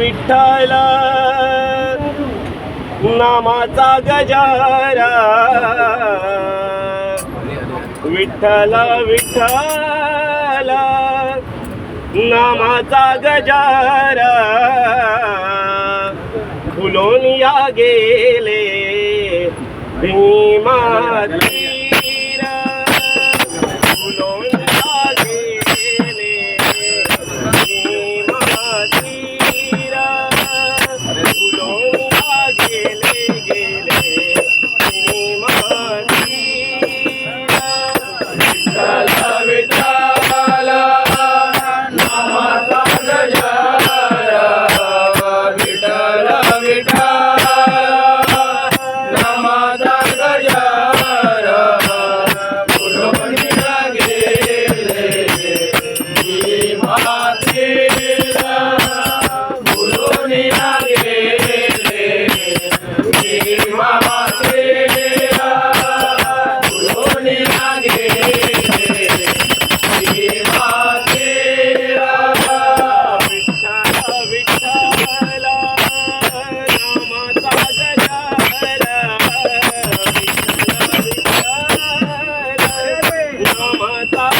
विठ्ठल नामाचा गजारा. विठ्ठल विठ्ठल नामाचा गजारा. फुलोनिया गेले भीमा Ramata